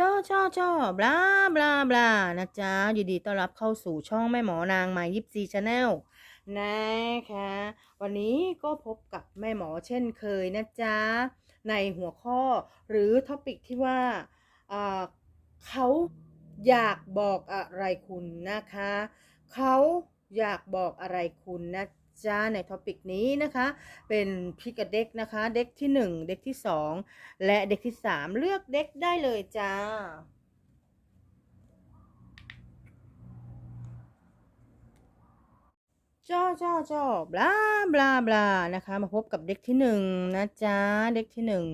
จ้อจ้อจ้อบลาบลาบลานะจ๊ะยินดีต้อนรับเข้าสู่ช่องแม่หมอนางมายิปซีชาแนลนะคะ วันนี้ก็พบกับแม่หมอเช่นเคยนะจ๊ะ ในหัวข้อหรือท็อปิกที่ว่าอ่าเขาอยากบอกอะไรคุณนะคะ เขา อยากบอกอะไรคุณนะจ๊ะในท็อปิกนี้นะคะ เป็นพิกเด็กนะคะ เด็กที่ 1 เด็กที่ 2 และเด็กที่ 3 เลือกเด็กได้เลยจ้าจ้อจ้อจ้อบลาบลาบลานะคะ มาพบกับเด็กที่หนึ่งนะจ๊ะ เด็กที่หนึ่ง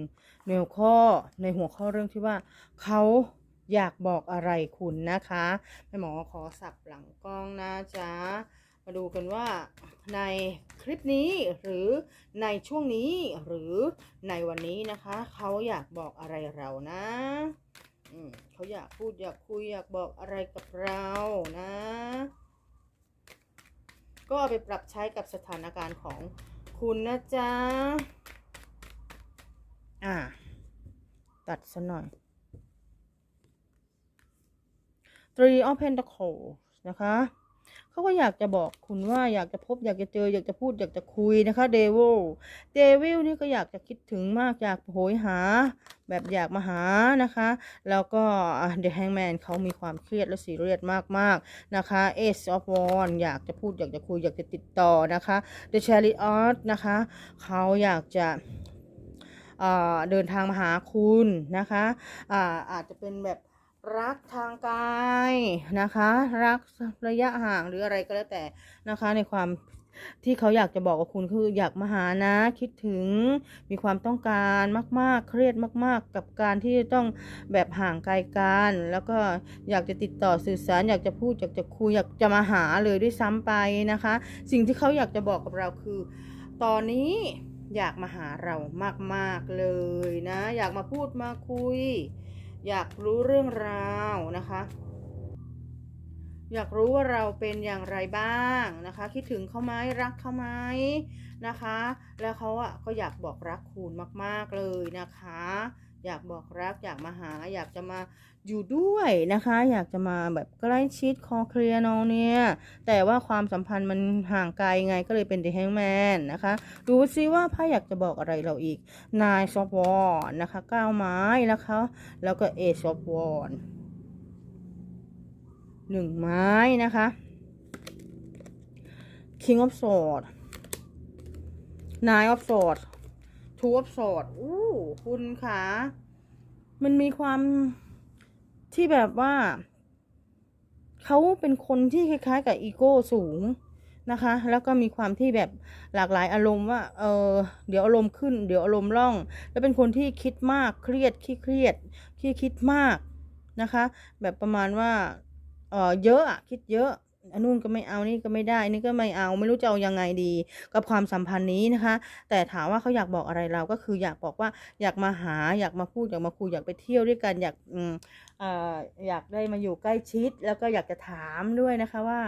ในหัวข้อในหัวข้อเรื่องที่ว่าเขา อยากบอกอะไรคุณนะคะแม่หมอขอสับหลังกล้องนะจ๊ะมาดูกันว่าในคลิปนี้หรือในช่วงนี้หรือในวันนี้นะคะ เขาอยากบอกอะไรเรานะเขาอยากพูดอยากคุยอยากบอกอะไรกับเรานะ ก็เอาไปปรับใช้กับสถานการณ์ของคุณนะจ๊ะ อ่า ตัดซะหน่อย Three of Pentacles นะคะเขาก็อยากจะบอกคุณว่าอยากจะพบอยากจะเจออยากจะพูดอยากจะคุยนะคะเดวิลเดวิลนี่ก็อยากจะคิดถึงมากอยากโหยหา แบบอยากมาหานะคะ แล้วก็เดอะแฮงแมนเขามีความเครียดและซีเรียสมากๆนะคะเอซอฟวอนอยากจะพูดอยากจะคุยอยากจะติดต่อนะคะเดอะแชริออตนะคะเขาอยากจะเดินทางมาหาคุณนะคะอาอาจจะเป็นแบบ รักทางกายนะคะ รักระยะห่างหรืออะไรก็แล้วแต่นะคะ ในความที่เขาอยากจะบอกกับคุณคืออยากมาหานะ คิดถึงมีความต้องการมาก ๆ เครียดมาก ๆ กับการที่ต้องแบบห่างไกลกัน แล้วก็อยากจะติดต่อสื่อสาร อยากจะพูดอยากจะคุยอยากจะมาหาเลยด้วยซ้ำไปนะคะ สิ่งที่เขาอยากจะบอกกับเราคือ ตอนนี้อยากมาหาเรามาก ๆ เลยนะ อยากมาพูดมาคุย อยากรู้เรื่องราวนะคะ อยากรู้ว่าเราเป็นอย่างไรบ้างนะคะ คิดถึงเขาไหมรักเขาไหมนะคะ แล้วเขาอะก็อยากบอกรักคุณมาก ๆเลยนะคะ อยากบอกรักอยากมาหา อยากจะมาอยู่ด้วยนะคะ อยากจะมาแบบใกล้ชิดคอเคลียร์น้องเนี่ย แต่ว่าความสัมพันธ์มันห่างไกลไงก็เลยเป็น The h a n g m a นะคะ ดูซิว่าไพ่อยากจะบอกอะไรเราอีก Nine of Wands นะคะก้าวไม้นะคะ แล้วก็ Ace of Wands หนึ่งไม้นะคะ King of Swords Nine of Swords Two of Swords อู้คุณคะมันมีความที่แบบว่า เขาเป็นคนที่คล้ายๆ กับอีโก้สูงนะคะ แล้วก็มีความที่แบบหลากหลายอารมณ์ว่า เออเดี๋ยวอารมณ์ขึ้น เดี๋ยวอารมณ์ล่อง แล้วเป็นคนที่คิดมากเครียดขี้เครียดขี้คิดมากนะคะ แบบประมาณว่า เออเยอะอะคิดเยอะ อันนู้นก็ไม่เอานี่ก็ไม่ได้ นี่ก็ไม่เอาไม่รู้จะเอายังไงดี กับความสัมพันธ์นี้นะคะ แต่ถามว่าเขาอยากบอกอะไรเราก็คืออยากบอกว่าอยากมาหาอยากมาพูดอยากมาคุยอยากไปเที่ยวด้วยกันอยากอืม อยากได้มาอยู่ใกล้ชิด แล้วก็อยากจะถามด้วยนะคะว่า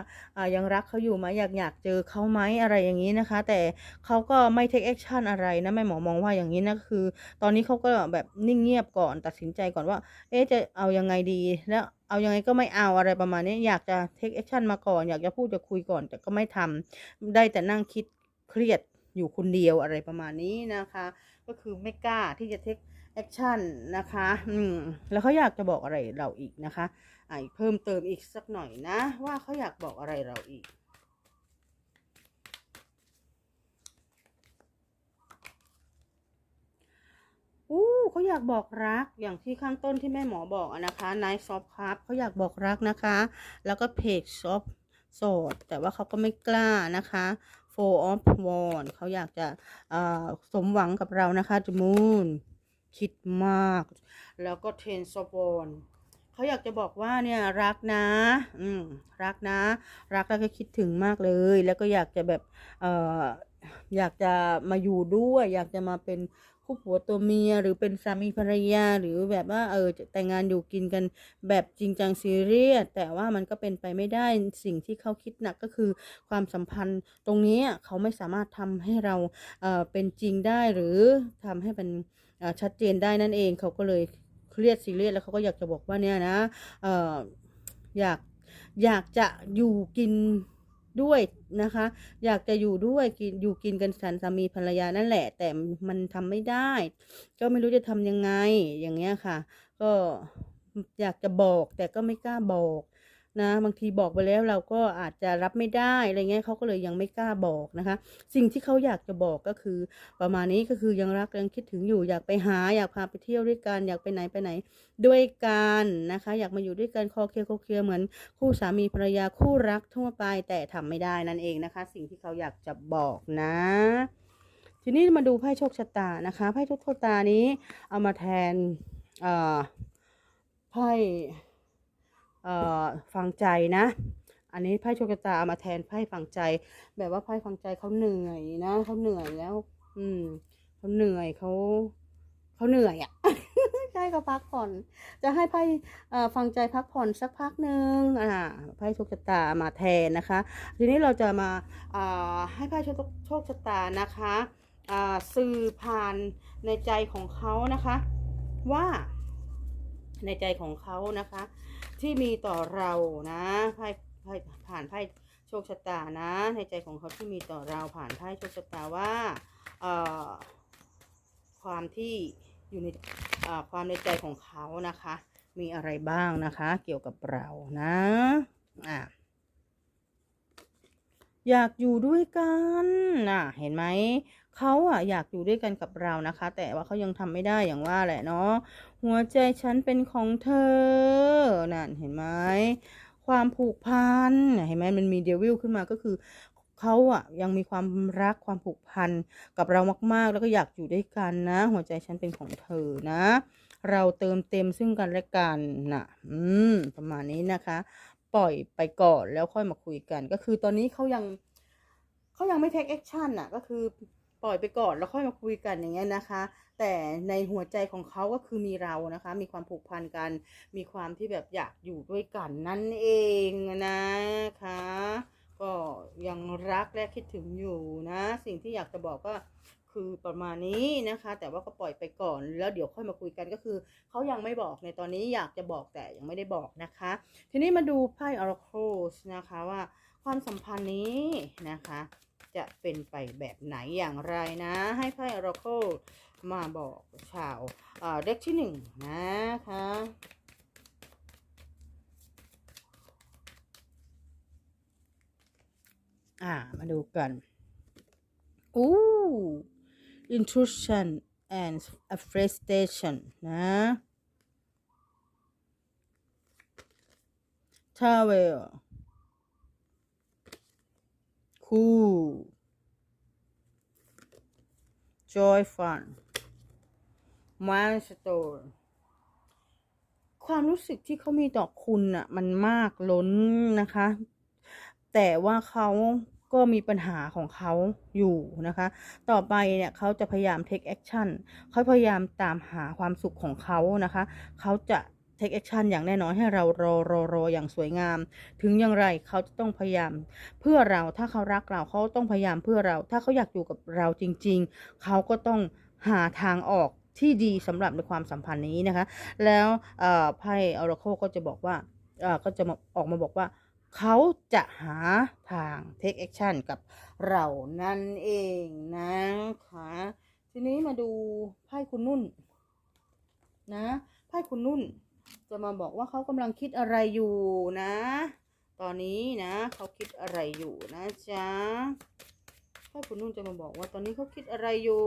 ยังรักเขาอยู่ไหมอยากอยากเจอเขาไหมอะไรอย่างนี้นะคะ แต่เขาก็ไม่ take action อะไรนะแม่หมอมองว่าอย่างนี้นะคือ ตอนนี้เขาก็แบบนิ่งเงียบก่อนตัดสินใจก่อนว่า เอ๊จะเอายังไงดีแล้วเอายังไงก็ไม่เอาอะไรประมาณนี้อยากจะ take action มาก่อน อยากจะพูดจะคุยก่อน แต่ก็ไม่ทำได้แต่นั่งคิดเครียดอยู่คนเดียวอะไรประมาณนี้นะคะ ก็คือไม่กล้าที่จะเทค take action นะคะ อืม แล้วเขาอยากจะบอกอะไรเราอีกนะคะอ่าเพิ่มเติมอีกสักหน่อยนะ ว่าเขาอยากบอกอะไรเราอีก อู้เขาอยากบอกรัก อย่างที่ข้างต้นที่แม่หมอบอกนะคะ Night Soft Cup เขาอยากบอกรักนะคะ แล้วก็ Page of s w o r d แต่ว่าเขาก็ไม่กล้านะคะ Four of Wands เขาอยากจะสมหวังกับเรานะคะ The Moon คิดมาก แล้วก็เทนโซบอนเขาอยากจะบอกว่าเนี่ยรักนะ อืมรักนะ รักแล้วก็คิดถึงมากเลย แล้วก็อยากจะแบบเอ่ออยากจะมาอยู่ด้วย อยากจะมาเป็นคู่ผัวตัวเมียหรือเป็นสามีภรรยาหรือแบบว่าเออจะแต่งงานอยู่กินกันแบบจริงจังซีเรียสแต่ว่ามันก็เป็นไปไม่ได้สิ่งที่เขาคิดหนักก็คือความสัมพันธ์ตรงนี้เขาไม่สามารถทำให้เราเอ่อเป็นจริงได้หรือทำให้มันเชัดเจนได้นั่นเองเขาก็เลยเครียดซีเรียสแล้วเขาก็อยากจะบอกว่าเนี่ยนะออยากอยากจะอยู่กินด้วยนะคะ อยากจะอยู่ด้วยกินอยู่กินกันฉันสามีภรรยานั่นแหละ แต่มันทำไม่ได้ ก็ไม่รู้จะทำยังไงอย่างเงี้ยค่ะ ก็อยากจะบอกแต่ก็ไม่กล้าบอก นะบางทีบอกไปแล้วเราก็อาจจะรับไม่ได้อะไรเงี้ยเขาก็เลยยังไม่กล้าบอกนะคะ สิ่งที่เขาอยากจะบอกก็คือ ประมาณนี้ก็คือยังรักยังคิดถึงอยู่อยากไปหาอยากพาไปเที่ยวด้วยกันอยากไปไหนไปไหน ด้วยกันนะคะ อยากมาอยู่ด้วยกันคอเคลียร์คอเคลียร์เหมือนคู่สามีภรรยาคู่รักทั่วไปแต่ทำไม่ได้นั่นเองนะคะ สิ่งที่เขาอยากจะบอกนะทีนี้มาดูไพ่โชคชะตานะคะไพ่โชคชะตานี้เอามาแทนไพ่ ฟังใจนะ อันนี้ไพ่โชคชะตาเอามาแทนไพ่ฟังใจ แบบว่าไพ่ฟังใจเขาเหนื่อยนะเขาเหนื่อยแล้ว อืมเขาเหนื่อยเขาเขาเหนื่อยอะใช่เขาพักผ่อน จะให้ไพ่ฟังใจพักผ่อนสักพักหนึ่งอ่าไพ่โชคชะตามาแทนนะคะ ทีนี้เราจะมาอ่ให้ไพ่โชคโชคชะตานะคะอ่าสื่อผ่านในใจของเขานะคะ ว่าในใจของเขานะคะ ที่มีต่อเรานะไพ่ไพ่ผ่านไพ่โชคชะตานะ ในใจของเขาที่มีต่อเราผ่านไพ่โชคชะตาว่าความที่อยู่ในความในใจของเขานะคะ มีอะไรบ้างนะคะ เกี่ยวกับเรานะอะอยากอยู่ด้วยกันน่ะเห็นไหม เขาอะอยากอยู่ด้วยกันกับเรานะคะ แต่ว่าเขายังทำไม่ได้อย่างว่าแหละเนาะหัวใจฉันเป็นของเธอนั่นเห็นไหมความผูกพันเห็นไหมมันมีเดวิลขึ้นมาก็คือเขาอะยังมีความรักความผูกพันกับเรามาก ๆ แล้วก็อยากอยู่ด้วยกันนะ หัวใจฉันเป็นของเธอนะ เราเติมเต็มซึ่งกันและกันนะอืมประมาณนี้นะคะ ปล่อยไปก่อนแล้วค่อยมาคุยกัน ก็คือตอนนี้เขายังเขายังไม่ take action น่ะ ก็คือ ปล่อยไปก่อนแล้วค่อยมาคุยกันอย่างเงี้ยนะคะ แต่ในหัวใจของเขาก็คือมีเรานะคะ มีความผูกพันกัน มีความที่แบบอยากอยู่ด้วยกันนั่นเองนะคะ ก็ยังรักและคิดถึงอยู่นะ สิ่งที่อยากจะบอกก็คือประมาณนี้นะคะ แต่ว่าก็ปล่อยไปก่อนแล้วเดี๋ยวค่อยมาคุยกันก็คือเขายังไม่บอกในตอนนี้อยากจะบอกแต่ยังไม่ได้บอกนะคะ ทีนี้มาดูไพ่ Oracle นะคะว่าความสัมพันธ์นี้นะคะ จะเป็นไปแบบไหนอย่างไรนะ ให้ไพ่ Oracle มาบอกชาวเด็กที่หนึ่งนะคะอ่ามาดูกันอู้ intrusion and frustration นะ travel cool joy fun milestone ความรู้สึกที่เขามีต่อคุณน่ะมันมากล้นนะคะ แต่ว่าเขาก็มีปัญหาของเขาอยู่นะคะ ต่อไปเนี่ยเขาจะพยายาม take action เขาพยายามตามหาความสุขของเขานะคะ เขาจะ take action อย่างแน่นอนให้เรารอรอรออย่างสวยงาม ถึงอย่างไรเขาจะต้องพยายาม เพื่อเราถ้าเขารักเราเขาต้องพยายามเพื่อเรา ถ้าเขาอยากอยู่กับเราจริง ๆ เขาก็ต้องหาทางออกที่ดีสำหรับในความสัมพันธ์นี้นะคะ แล้วไพ่ Oracle ก็จะบอกว่าก็จะมาออกมาบอกว่าเขาจะหาทาง take action กับเรานั่นเองนะคะทีนี้มาดูไพ่คุณนุ่นนะไพ่คุณนุ่น จะมาบอกว่าเขากำลังคิดอะไรอยู่นะ ตอนนี้นะเขาคิดอะไรอยู่นะจ๊ะไพ่คุณนุ่นจะมาบอกว่าตอนนี้เขาคิดอะไรอยู่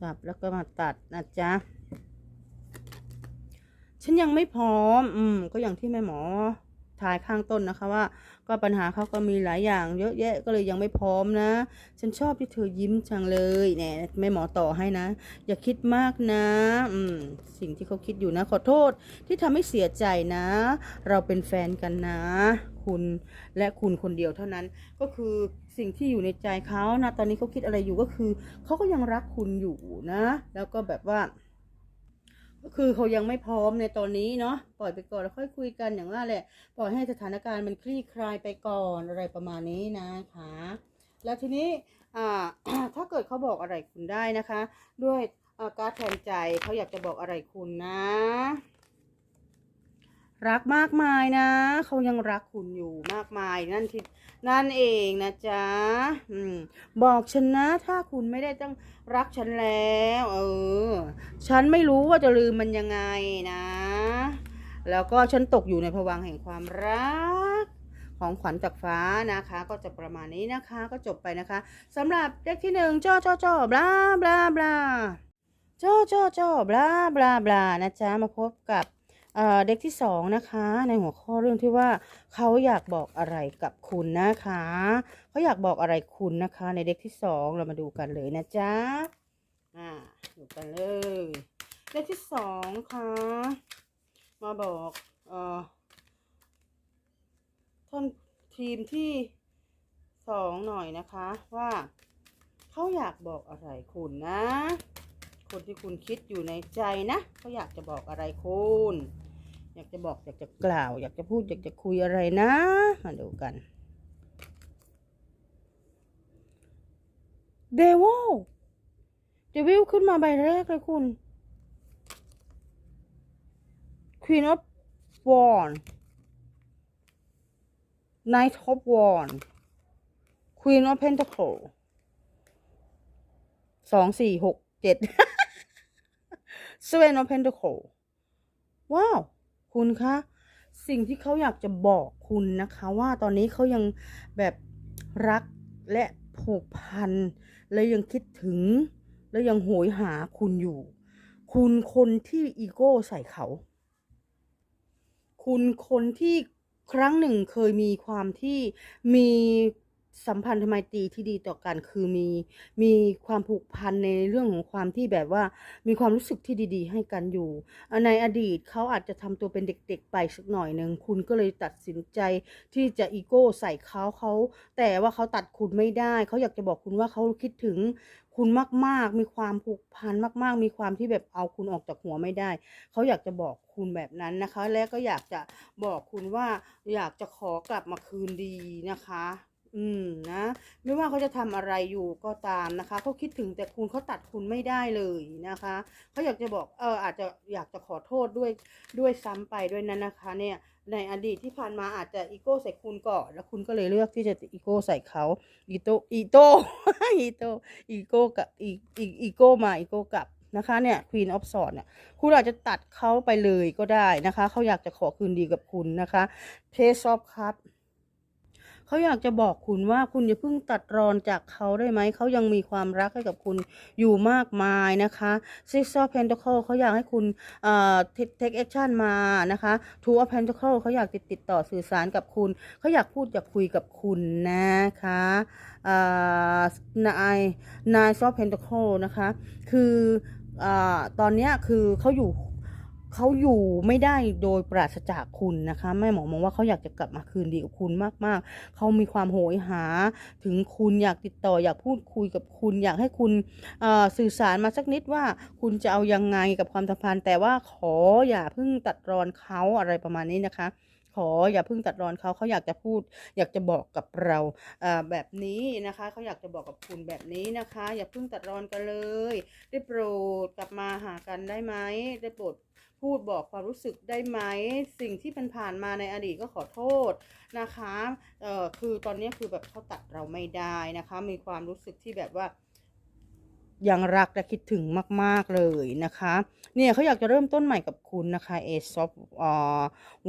สับแล้วก็มาตัดนะจ๊ะ ฉันยังไม่พร้อม อืม ก็อย่างที่แม่หมอ ทายข้างต้นนะคะว่า ก็ปัญหาเขาก็มีหลายอย่าง เยอะแยะก็เลยยังไม่พร้อมนะ ฉันชอบที่เธอยิ้มจังเลยเนี่ยแม่หมอต่อให้นะ อย่าคิดมากนะอืมสิ่งที่เขาคิดอยู่นะ ขอโทษที่ทำให้เสียใจนะ เราเป็นแฟนกันนะ คุณและคุณคนเดียวเท่านั้น ก็คือสิ่งที่อยู่ในใจเขานะตอนนี้เขาคิดอะไรอยู่ก็คือเขาก็ยังรักคุณอยู่นะ แล้วก็แบบว่า คือเขายังไม่พร้อมในตอนนี้เนาะปล่อยไปก่อนแล้วค่อยคุยกันอย่างว่าแหละปล่อยให้สถานการณ์มันคลี่คลายไปก่อนอะไรประมาณนี้นะคะ แล้วทีนี้ถ้าเกิดเขาบอกอะไรคุณได้นะคะ ด้วยการแทนใจเขาอยากจะบอกอะไรคุณนะ รักมากมายนะ เขายังรักคุณอยู่มากมายนั่นที่ นั่นเองนะจ๊ะบอกฉันนะถ้าคุณไม่ได้ต้องรักฉันแล้ว เออ ฉันไม่รู้ว่าจะลืมมันยังไงนะ แล้วก็ฉันตกอยู่ในภวังแห่งความรัก ของขวัญจากฟ้านะคะ ก็จะประมาณนี้นะคะ ก็จบไปนะคะสำหรับเลขที่หนึ่งจ้อจ้อจ้อบลาบลาบลาจ้อจ้อจ้อบลาบลาบลานะจ๊ะมาพบกับ เด็กที่สองนะคะ ในหัวข้อเรื่องที่ว่าเขาอยากบอกอะไรกับคุณนะคะเขาอยากบอกอะไรคุณนะคะ ในเด็กที่สองเรามาดูกันเลยนะจ๊ะอ่าดูกันเลยเลขที่สองค่ะมาบอกเอ่อท่านทีมที่สองหน่อยนะคะว่าเขาอยากบอกอะไรคุณนะคนที่คุณคิดอยู่ในใจนะเขาอยากจะบอกอะไรคุณ อยากจะบอกอยากจะกล่าว อยากจะพูดอยากจะคุยอะไรนะ มาดูกันเดว l เดวิลขึ้นมาใบแรกเลยคุณ Queen of Wand Knight of Wand Queen of Pentacles สองสี่หกเจ็ด Seven of Pentacles ว้าว คุณคะสิ่งที่เขาอยากจะบอกคุณนะคะ ว่าตอนนี้เขายังแบบรักและผูกพันและยังคิดถึง และยังโหยหาคุณอยู่ คุณคนที่อีโก้ใส่เขา คุณคนที่ครั้งหนึ่งเคยมีความที่มี สัมพันธไมตรีที่ดีต่อกันคือมีมีความผูกพันในเรื่องของความที่แบบว่ามีความรู้สึกที่ดี ๆ ให้กันอยู่ ในอดีตเขาอาจจะทำตัวเป็นเด็ก ๆ ไปสักหน่อยหนึ่งคุณก็เลยตัดสินใจที่จะอีโก้ใส่เขาเขาแต่ว่าเขาตัดคุณไม่ได้ เขาอยากจะบอกคุณว่าเขาคิดถึงคุณมาก ๆ มีความผูกพันมาก ๆ มีความที่แบบเอาคุณออกจากหัวไม่ได้ เขาอยากจะบอกคุณแบบนั้นนะคะ และก็อยากจะบอกคุณว่าอยากจะขอกลับมาคืนดีนะคะ อืมนะ ไม่ว่าเขาจะทำอะไรอยู่ก็ตามนะคะเขาคิดถึงแต่คุณเขาตัดคุณไม่ได้เลยนะคะเขาอยากจะบอกเอออาจจะอยากจะขอโทษด้วยด้วยซ้ำไปด้วยนั้นนะคะ เนี่ยในอดีตที่ผ่านมาอาจจะอีโก้ใส่คุณก่อนแล้วคุณก็เลยเลือกที่จะอีโก้ใส่เขาอีโตอีโตอีโตอีโก้กับอีอีอีโก้มาอีโก้กลับนะคะเนี่ย Queen of Swords เนี่ยคุณอาจจะตัดเขาไปเลยก็ได้นะคะเขาอยากจะขอคืนดีกับคุณนะคะเพซอฟครับ เขาอยากจะบอกคุณว่าคุณอย่าเพิ่งตัดรอนจากเขาได้ไหม เขายังมีความรักให้กับคุณอยู่มากมายนะคะ Six of Pentacles เขาอยากให้คุณเอ่อ take take action มานะคะ Two of Pentacles เขาอยากติดติดต่อสื่อสารกับคุณ เขาอยากพูดอยากคุยกับคุณนะคะเอ่อนายนาย of Pentacles นะคะ คืออ่าตอนนี้คือเขาอยู่ เขาอยู่ไม่ได้โดยปราศจากคุณนะคะแม่หมอมองว่าเขาอยากจะกลับมาคืนดีกับคุณมากๆ เขามีความโหยหาถึงคุณอยากติดต่ออยากพูดคุยกับคุณ อยากให้คุณสื่อสารมาสักนิดว่าคุณจะเอายังไงกับความสัมพันธ์ แต่ว่าขออย่าเพิ่งตัดรอนเขาอะไรประมาณนี้นะคะขออย่าเพิ่งตัดรอนเขาเขาอยากจะพูด อยากจะบอกกับเราแบบนี้นะคะเขาอยากจะบอกกับคุณแบบนี้นะคะ อย่าเพิ่งตัดรอนกันเลย ได้โปรดกลับมาหากันได้ไหมได้โปรด พูดบอกความรู้สึกได้ไหมสิ่งที่เป็นผ่านมาในอดีตก็ขอโทษนะคะเอ่อคือตอนนี้คือแบบเขาตัดเราไม่ได้นะคะ มีความรู้สึกที่แบบว่ายังรักและคิดถึงมาก ๆ เลยนะคะ เนี่ยเขาอยากจะเริ่มต้นใหม่กับคุณนะคะเอซอฟอ่า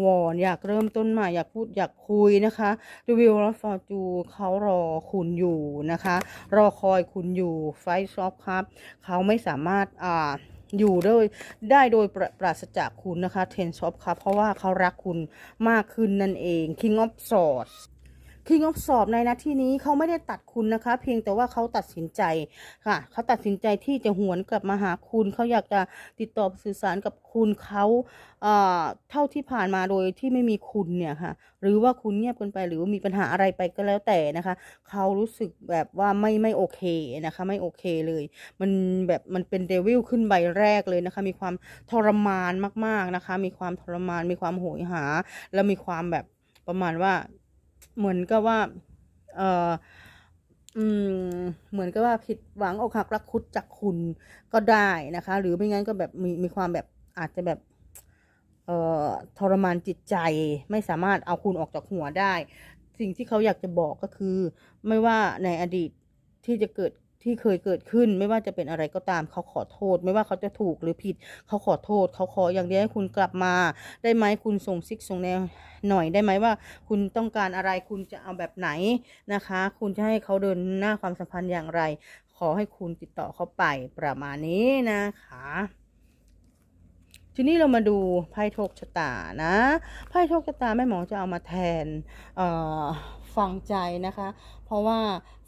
วอนอยากเริ่มต้นใหม่อยากพูดอยากคุยนะคะดูวิวและฟอร์จูเขารอคุณอยู่นะคะ รอคอยคุณอยู่ไฟซอฟครับ เขาไม่สามารถอ่า อยู่โดยได้โดยปราปราศจากคุณนะคะ Ten of Cups เพราะว่าเขารักคุณมากขึ้นนั่นเอง King of Swords King of Swords ในหนาที่นี้เขาไม่ได้ตัดคุณนะคะ เพียงแต่ว่าเขาตัดสินใจค่ะเขาตัดสินใจที่จะหวนกลับมาหาคุณเขาอยากจะติดต่อสื่อสารกับคุณเขาเอ่อเท่าที่ผ่านมาโดยที่ไม่มีคุณเนี่ยค่ะ หรือว่าคุณเงียบกันไปหรือว่ามีปัญหาอะไรไปก็แล้วแต่นะคะเขารู้สึกแบบว่าไม่ไม่โอเคนะคะ ไม่โอเคเลย มันแบบมันเป็นเดวิลขึ้นใบแรกเลยนะคะ มีความทรมานมาก ๆนะคะ มีความทรมานมีความโหยหา แล้วมีความแบบประมาณว่า เหมือนกับว่า เอออืมเหมือนกับว่าผิดหวังอกหักรักคุดจากคุณก็ได้นะคะ หรือไม่งั้นก็แบบมีมีความแบบอาจจะแบบเอ่อทรมานจิตใจไม่สามารถเอาคุณออกจากหัวได้ สิ่งที่เขาอยากจะบอกก็คือ ไม่ว่าในอดีตที่จะเกิด ที่เคยเกิดขึ้น ไม่ว่าจะเป็นอะไรก็ตามเขาขอโทษ ไม่ว่าเขาจะถูกหรือผิด เขาขอโทษ เขาขออย่างเดียวให้คุณกลับมา ได้ไหมคุณส่งซิกส่งแนวหน่อยได้ไหมว่า คุณต้องการอะไรคุณจะเอาแบบไหนนะคะ คุณจะให้เขาเดินหน้าความสัมพันธ์อย่างไร ขอให้คุณติดต่อเขาไปประมาณนี้นะคะทีนี้เรามาดูไพ่โชคชะตานะไพ่โชคชะตาแม่หมอจะเอามาแทนฟังใจนะคะ เพราะว่า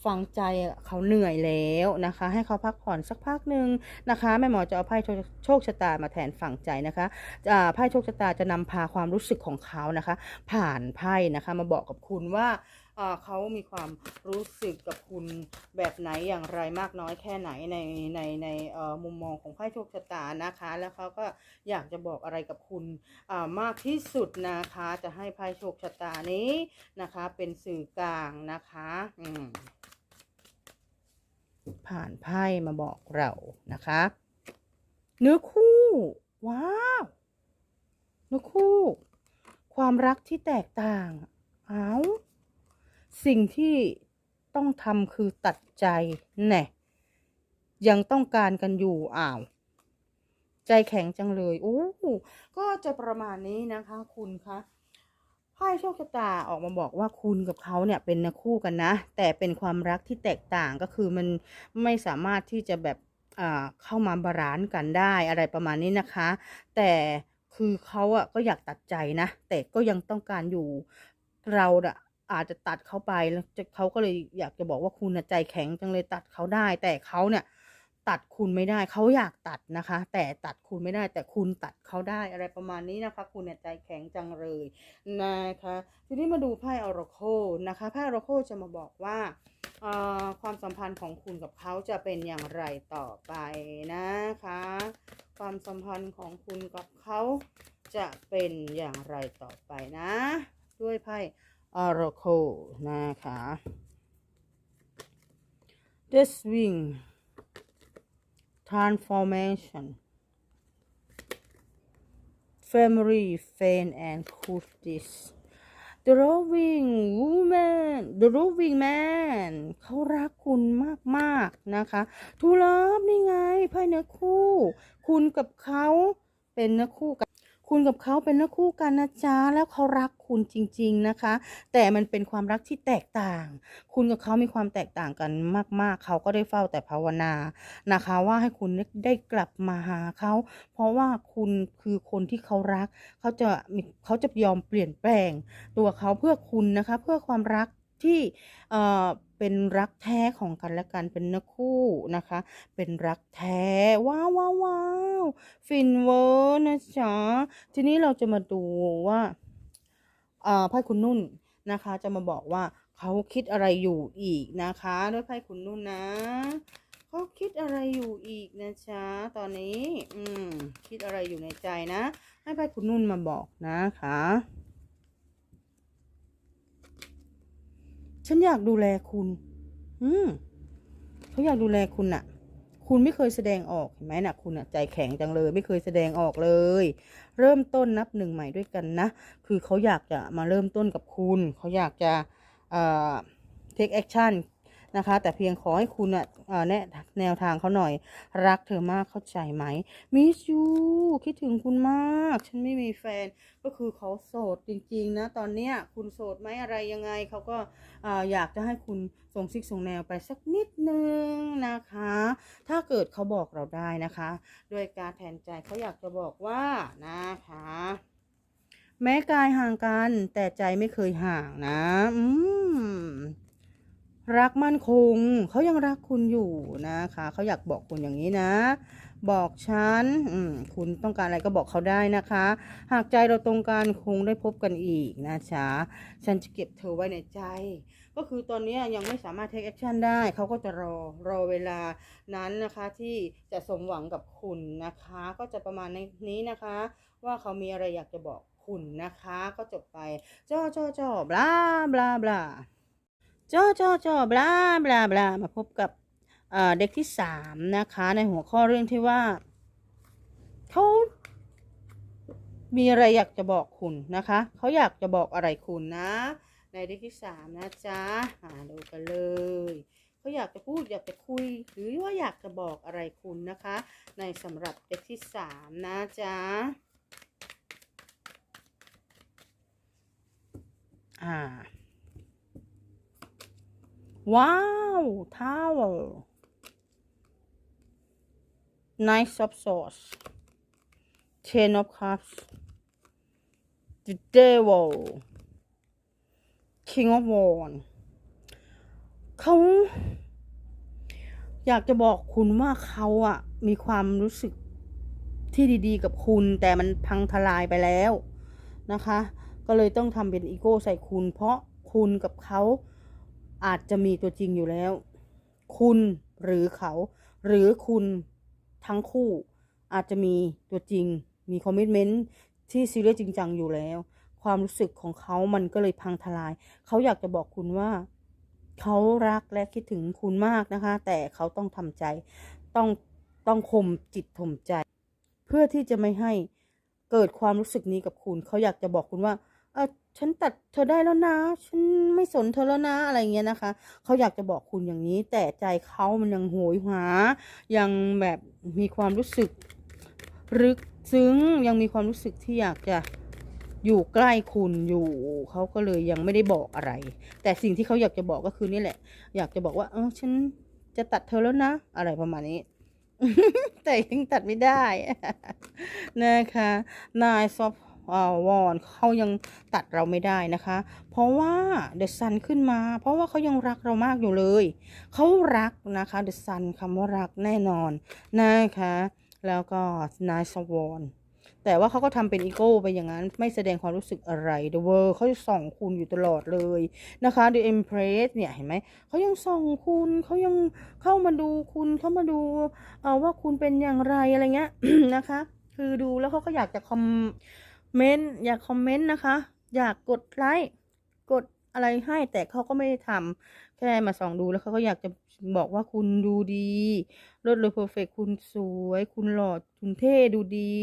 ฟังใจเขาเหนื่อยแล้วนะคะ ให้เขาพักผ่อนสักพักหนึ่งนะคะแม่หมอจะเอาไพ่โชคชะตามาแทนฟังใจนะคะไพ่โชคชะตาจะนำพาความรู้สึกของเขานะคะ ผ่านไพ่นะคะมาบอกกับคุณว่าเขามีความรู้สึกกับคุณแบบไหนอย่างไรมากน้อยแค่ไหนในในในมุมมองของไพ่โชคชะตานะคะ แล้วเขาก็อยากจะบอกอะไรกับคุณมากที่สุดนะคะ จะให้ไพ่โชคชะตานี้นะคะ เป็นสื่อกลางนะคะ อืม ผ่านไพ่มาบอกเรานะคะ เนื้อคู่ ว้าวเนื้อคู่ ความรักที่แตกต่าง เอาสิ่งที่ต้องทำคือตัดใจแน่ยังต้องการกันอยู่อ้าว ใจแข็งจังเลยโอ้ก็จะประมาณนี้นะคะ คุณคะ ไพ่โชคชะตาออกมาบอกว่าคุณกับเขาเนี่ยเป็นคู่กันนะ แต่เป็นความรักที่แตกต่างก็คือมันไม่สามารถที่จะแบบเข้ามาบาลานซ์กันได้อะไรประมาณนี้นะคะ แต่คือเขาอะก็อยากตัดใจนะ แต่ก็ยังต้องการอยู่เราอะอาจจะตัดเขาไปแล้วเขาก็เลยอยากจะบอกว่าคุณใจแข็งจังเลยตัดเขาได้ แต่เขาเนี่ย ตัดคุณไม่ได้เขาอยากตัดนะคะ แต่ตัดคุณไม่ได้แต่คุณตัดเขาได้อะไรประมาณนี้นะคะ คุณเนี่ยใจแข็งจังเลยนะคะ ทีนี้มาดูไพ่ออร์โคนะคะไพ่ออร์โคจะมาบอกว่าความสัมพันธ์ของคุณกับเขาจะเป็นอย่างไรต่อไปนะคะ ความสัมพันธ์ของคุณกับเขาจะเป็นอย่างไรต่อไปนะ ด้วยไพ่ออร์โคนะคะ The Swing transformation family fan and justice the roving woman the roving man เขารักคุณมากๆนะคะทูลอบนี่ไงไพ่เนื้อคู่ คุณกับเขาเป็นเนื้อคู่กัน คุณกับเขาเป็นนื้อคู่กันนะจ๊ะแล้วเขารักคุณจริง ๆนะคะ แต่มันเป็นความรักที่แตกต่าง คุณกับเขามีความแตกต่างกันมาก ๆ เขาก็ได้เฝ้าแต่ภาวนานะคะ ว่าให้คุณได้กลับมาหาเขา เพราะว่าคุณคือคนที่เขารัก เขาจะเขาจะยอมเปลี่ยนแปลง ตัวเขาเพื่อคุณนะคะ เพื่อความรัก ที่เอ่อเป็นรักแท้ของกันและกันเป็นเนื้อคู่นะคะ เป็นรักแท้ว้าวว้าววาวฟินเวอร์นะจ๊ะทีนี้เราจะมาดูว่าเอ่อไพ่คุณนุ่นนะคะ จะมาบอกว่าเขาคิดอะไรอยู่อีกนะคะด้วยไพ่คุณนุ่นนะเขาคิดอะไรอยู่อีกนะจ๊ะตอนนี้ อืม คิดอะไรอยู่ในใจนะ ให้ไพ่คุณนุ่นมาบอกนะคะ ฉันอยากดูแลคุณ อืมเขาอยากดูแลคุณน่ะ คุณไม่เคยแสดงออกเห็นไหมน่ะคุณน่ะ ใจแข็งจังเลย ไม่เคยแสดงออกเลย เริ่มต้นนับหนึ่งใหม่ด้วยกันนะ คือเขาอยากจะมาเริ่มต้นกับคุณ เขาอยากจะเอ่อ take action นะคะ แต่เพียงขอให้คุณอะแนะแนวทางเขาหน่อย รักเธอมากเข้าใจไหมมิสยูคิดถึงคุณมาก ฉันไม่มีแฟนก็คือเขาโสดจริง ๆ นะ ตอนเนี้ยคุณโสดไหมอะไรยังไงเขาก็อ่อยากจะให้คุณส่งซิกส่งแนวไปสักนิดนึงนะคะ ถ้าเกิดเขาบอกเราได้นะคะ โดยการแทนใจเขาอยากจะบอกว่านะคะแม้กายห่างกันแต่ใจไม่เคยห่างนะ อืม รักมั่นคง เขายังรักคุณอยู่นะคะ เขาอยากบอกคุณอย่างนี้นะ บอกฉันคุณต้องการอะไรก็บอกเขาได้นะคะ หากใจเราตรงกันคงได้พบกันอีกนะจ๊ะฉันจะเก็บเธอไว้ในใจ ก็คือตอนนี้ยังไม่สามารถ take action ได้ เขาก็จะรอรอเวลานั้นนะคะที่จะสมหวังกับคุณนะคะ ก็จะประมาณนี้นะคะ ว่าเขามีอะไรอยากจะบอกคุณนะคะ ก็จบไปจ้อจ้อจ้อบลาบลาบลา จ้อจ้อจ้อบลาบลาบลามาพบกับเอ่อเด็กที่สามนะคะ ในหัวข้อเรื่องที่ว่าเขามีอะไรอยากจะบอกคุณนะคะ เขาอยากจะบอกอะไรคุณนะ ในเด็กที่สามนะจ๊ะหาดูกันเลยเขาอยากจะพูดอยากจะคุย หรือว่าอยากจะบอกอะไรคุณนะคะ ในสำหรับเด็กที่สามนะจ๊ะอ่า ว้าว towel nice of sauce ten of cups the devil king of wands เขาอยากจะบอกคุณว่าเขาอะมีความรู้สึกที่ดีๆ กับคุณ แต่มันพังทลายไปแล้วนะคะ ก็เลยต้องทำเป็นอีโก้ใส่คุณ เพราะคุณกับเขา อาจจะมีตัวจริงอยู่แล้ว คุณหรือเขา หรือคุณทั้งคู่ อาจจะมีตัวจริง มีคอมมิชเมนต์ที่ซีเรียสจริงจังอยู่แล้ว ความรู้สึกของเขามันก็เลยพังทลาย เขาอยากจะบอกคุณว่า เขารักและคิดถึงคุณมากนะคะ แต่เขาต้องทำใจ ต้องต้องข่มจิตข่มใจ เพื่อที่จะไม่ให้เกิดความรู้สึกนี้กับคุณ เขาอยากจะบอกคุณว่า ออฉันตัดเธอได้แล้วนะ ฉันไม่สนเธอแล้วนะอะไรเงี้ยนะคะเขาอยากจะบอกคุณอย่างนี้ แต่ใจเขามันยังโหยหา ยังแบบมีความรู้สึกลึกซึ้งยังมีความรู้สึกที่อยากจะอยู่ใกล้คุณอยู่เขาก็เลยยังไม่ได้บอกอะไร แต่สิ่งที่เขาอยากจะบอกก็คือนี่แหละ อยากจะบอกว่า เออฉันจะตัดเธอแล้วนะ อะไรประมาณนี้ แต่ยังตัดไม่ได้นะคะนายซอฟ วอนเขายังตัดเราไม่ได้นะคะ เพราะว่าเดอะซันขึ้นมา เพราะว่าเขายังรักเรามากอยู่เลย เขารักนะคะเดอะซันคำว่ารักแน่นอนนะคะ แล้วก็นายสวอนแต่ว่าเขาก็ทำเป็นอีโก้ไปอย่างนั้น ไม่แสดงความรู้สึกอะไร The World เขาจะส่องคุณอยู่ตลอดเลยนะคะ The Empress เนี่ยเห็นไหม เขายังส่องคุณเขายังเข้ามาดูคุณเข้ามาดูเออว่าคุณเป็นอย่างไรอะไรเงี้ยนะคะ คือดูแล้วเขาก็อยากจะคอม เมนต์อยากคอมเมนต์นะคะ อยากกดไลค์กดอะไรให้แต่เขาก็ไม่ได้ทำแค่มาส่องดูแล้วเขาก็อยากจะบอกว่าคุณดูดีเลิศเลยเพอร์เฟกคุณสวย คุณหล่อคุณเท่ดูดี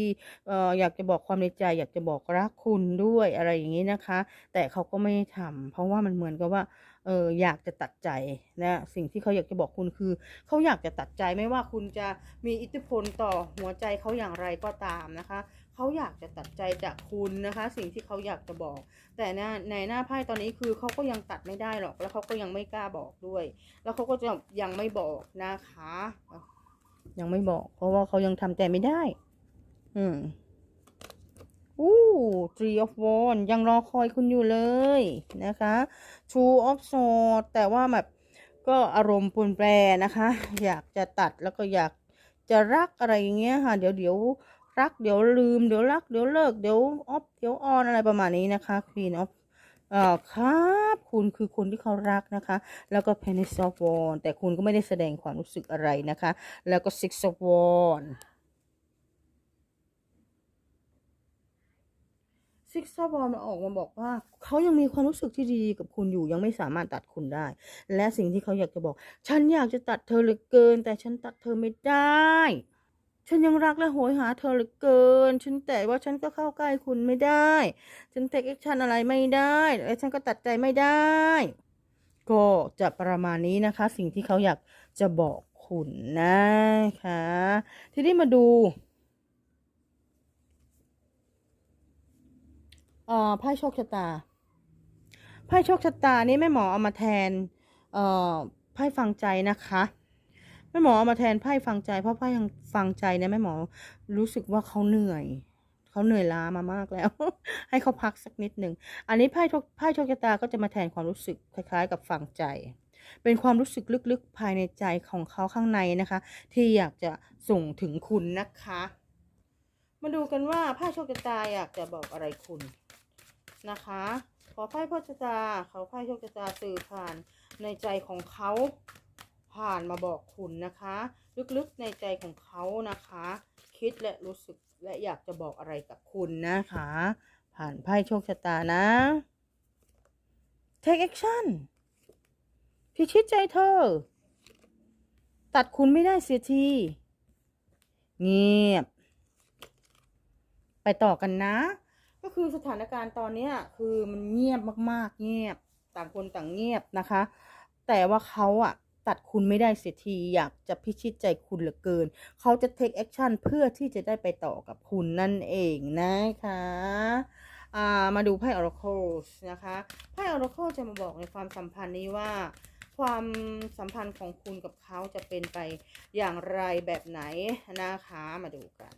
เอ่ออยากจะบอกความในใจ อยากจะบอกรักคุณด้วยอะไรอย่างนี้นะคะ แต่เขาก็ไม่ได้ทำเพราะว่ามันเหมือนกับว่าเอออยากจะตัดใจนะสิ่งที่เขาอยากจะบอกคุณคือ เขาอยากจะตัดใจไม่ว่าคุณจะมีอิทธิพลต่อหัวใจเขาอย่างไรก็ตามนะคะ เขาอยากจะตัดใจจากคุณนะคะ สิ่งที่เขาอยากจะบอก แต่ในในหน้าไพ่ตอนนี้คือเขาก็ยังตัดไม่ได้หรอก แล้วเขาก็ยังไม่กล้าบอกด้วย แล้วเขาก็จะยังไม่บอกนะคะ ยังไม่บอก เพราะว่าเขายังทำใจไม่ได้ อืมอู้ three of wands ยังรอคอยคุณอยู่เลยนะคะ two of swords แต่ว่าแบบก็อารมณ์ปนแปรนะคะ อยากจะตัดแล้วก็อยากจะรักอะไรอย่างเงี้ยค่ะ เดี๋ยวเดี๋ยว รักเดี๋ยวลืมเดี๋ยวรักเดี๋ยวเลิกเดี๋ยวออฟเดี๋ยวออนอะไรประมาณนี้นะคะ queen of เอ่อครับคุณคือคนที่เขารักนะคะ แล้วก็ Penice of w a n แต่คุณก็ไม่ได้แสดงความรู้สึกอะไรนะคะ แล้วก็ Six of Wands Six of w a n มันออกมาบอกว่า เขายังมีความรู้สึกที่ดีกับคุณอยู่ยังไม่สามารถตัดคุณได้ และสิ่งที่เขาอยากจะบอก ฉันอยากจะตัดเธอเหลือเกิน แต่ฉันตัดเธอไม่ได้ ฉันยังรักและโหยหาเธอเหลือเกิน ฉันแต่ว่าฉันก็เข้าใกล้คุณไม่ได้ ฉันเทคแอคชั่นอะไรไม่ได้และฉันก็ตัดใจไม่ได้ ก็จะประมาณนี้นะคะ สิ่งที่เขาอยากจะบอกคุณนะคะ ทีนี้มาดูอ่อไพ่โชคชะตาไพ่โชคชะตานี่แม่หมอเอามาแทนเอ่อไพ่ฟังใจนะคะ ม่หมอเอามาแทนไพ่ฟังใจ เพราะไพ่ยังฟังใจเนี่ยแม่หมอรู้สึกว่าเขาเหนื่อยเขาเหนื่อยล้ามามากแล้ว ให้เขาพักสักนิดหนึ่งอันนี้ไพ่โชคไพ่โชคชะตาก็จะมาแทนความรู้สึกคล้าย ๆ กับฟังใจ เป็นความรู้สึกลึกๆภายในใจของเขาข้างในนะคะ ที่อยากจะส่งถึงคุณนะคะ มาดูกันว่าไพ่โชคชะตาอยากจะบอกอะไรคุณนะคะ ขอไพ่โชคชะตาเขาไพ่โชคชะตาสื่อผ่านในใจของเขา ผ่านมาบอกคุณนะคะ ลึกๆในใจของเขานะคะ คิดและรู้สึกและอยากจะบอกอะไรกับคุณนะคะ ผ่านไพ่โชคชะตานะ take action พิชิตใจเธอ ตัดคุณไม่ได้เสียที เงียบ ไปต่อกันนะ ก็คือสถานการณ์ตอนนี้คือมันเงียบมากๆ เงียบ ต่างคนต่างเงียบนะคะ แต่ว่าเขาอะ ตัดคุณไม่ได้เสียทีอยากจะพิชิตใจคุณเหลือเกิน เขาจะ take action เพื่อที่จะได้ไปต่อกับคุณนั่นเองนะคะามาดูไพ่ Oracle นะคะ ไพ่ Oracle จะมาบอกในความสัมพันธ์นี้ว่า ความสัมพันธ์ของคุณกับเขาจะเป็นไปอย่างไรแบบไหนนะคะ มาดูกัน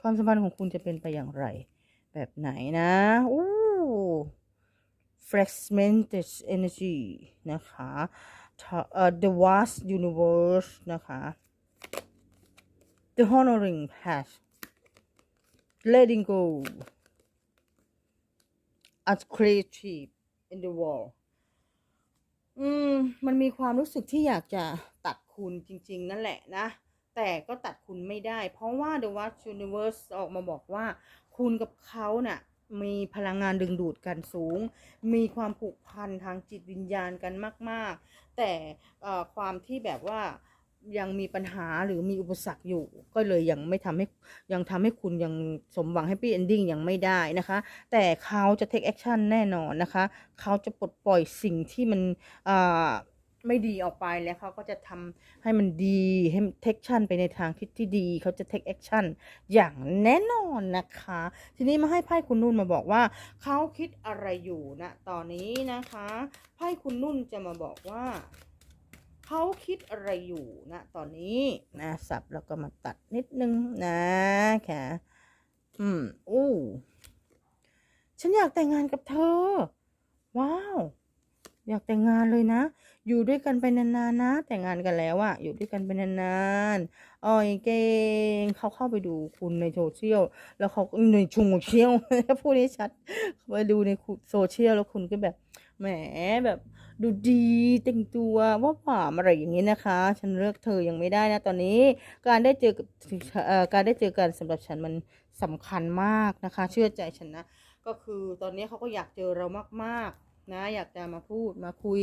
ความสัมพันธ์ของคุณจะเป็นไปอย่างไร แบบไหนนะ อู้ fragmented energy นะคะ the vast universe นะคะ the honoring path letting go as creative in the world อืม มันมีความรู้สึกที่อยากจะตัดคุณจริง ๆ นั่นแหละนะ แต่ก็ตัดคุณไม่ได้ เพราะว่า The Watch Universe ออกมาบอกว่า คุณกับเขาน่ะ มีพลังงานดึงดูดกันสูง มีความผูกพันทางจิตวิญญาณกันมาก ๆ แต่ความที่แบบว่ายังมีปัญหาหรือมีอุปสรรคอยู่ ก็เลยยังไม่ทำให้ยังทำให้คุณยังสมหวัง Happy Ending ยังไม่ได้นะคะ แต่เขาจะ take action แน่นอนนะคะ เขาจะปลดปล่อยสิ่งที่มันอ่า ไม่ดีออกไปแล้วเขาก็จะทำให้มันดีให้ take action ไปในทางที่ที่ดีเขาจะ take action อย่างแน่นอนนะคะ ทีนี้มาให้ไพ่คุณนุ่นมาบอกว่าเขาคิดอะไรอยู่นะตอนนี้นะคะไพ่คุณนุ่นจะมาบอกว่าเขาคิดอะไรอยู่นะตอนนี้นะสับแล้วก็มาตัดนิดนึงนะค่ะอืมอู้ฉันอยากแต่งงานกับเธอ ว้าว อยากแต่งงานเลยนะ อยู่ด้วยกันไปนานๆนะ แต่งงานกันแล้วอะอยู่ด้วยกันไปนานๆอ๋อยเก่งเขาเข้าไปดูคุณในโซเชียล แล้วเขาก็ในโซเชียลพูดให้ชัดไปดูในโซเชียลแล้วคุณก็แบบ แหมแบบ ดูดีแต่งตัวว่าหวามอะไรอย่างนี้นะคะ ฉันเลือกเธอยังไม่ได้นะ ตอนนี้การได้เจอกับการได้เจอกันสำหรับฉันมันสำคัญมากนะคะ เชื่อใจฉันนะ ก็คือตอนนี้เขาก็อยากเจอเรามากๆ นะอยากจะมาพูดมาคุย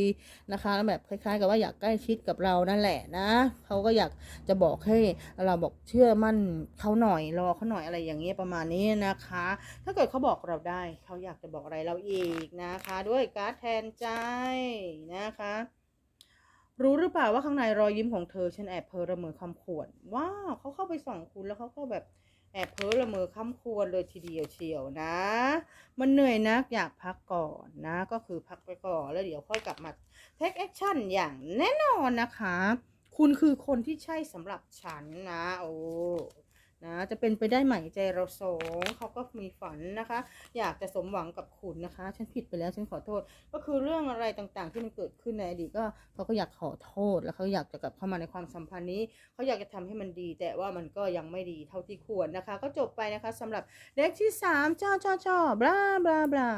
นะคะแแบบคล้าย ๆ กับว่าอยากใกล้ชิดกับเรานั่นแหละนะเขาก็อยากจะบอกให้เราบอกเชื่อมั่นเขาหน่อยรอเขาหน่อยอะไรอย่างเงี้ยประมาณนี้นะคะ ถ้าเกิดเขาบอกเราได้เขาอยากจะบอกอะไรเราอีกนะคะ ด้วยการแทนใจนะคะ รู้หรือเปล่าว่าข้างในรอยยิ้มของเธอฉันแอบเพ้อละเมอคำขวญว้าวเขาเข้าไปส่องคุณแล้วเขาก็แบบ แอบเพ้อละเมอคำควรเลยทีเดียวเชียวนะ มันเหนื่อยนักอยากพักก่อนนะ ก็คือพักไปก่อนแล้วเดี๋ยวค่อยกลับมาเทคแอคชั่นอย่างแน่นอนนะคะ คุณคือคนที่ใช่สำหรับฉันนะ โอ้ นะจะเป็นไปได้ไหมใจเราสองเขาก็มีฝันนะคะ อยากจะสมหวังกับคุณนะคะ ฉันผิดไปแล้วฉันขอโทษ ก็คือเรื่องอะไรต่างๆ ที่มันเกิดขึ้นในอดีตก็เขาก็อยากขอโทษแล้วเขาอยากจะกลับเข้ามาในความสัมพันธ์นี้เขาอยากจะทำให้มันดี แต่ว่ามันก็ยังไม่ดีเท่าที่ควรนะคะ ก็จบไปนะคะสำหรับเด็กที่สามจ้าจ้าจ้าบลาบลาบลา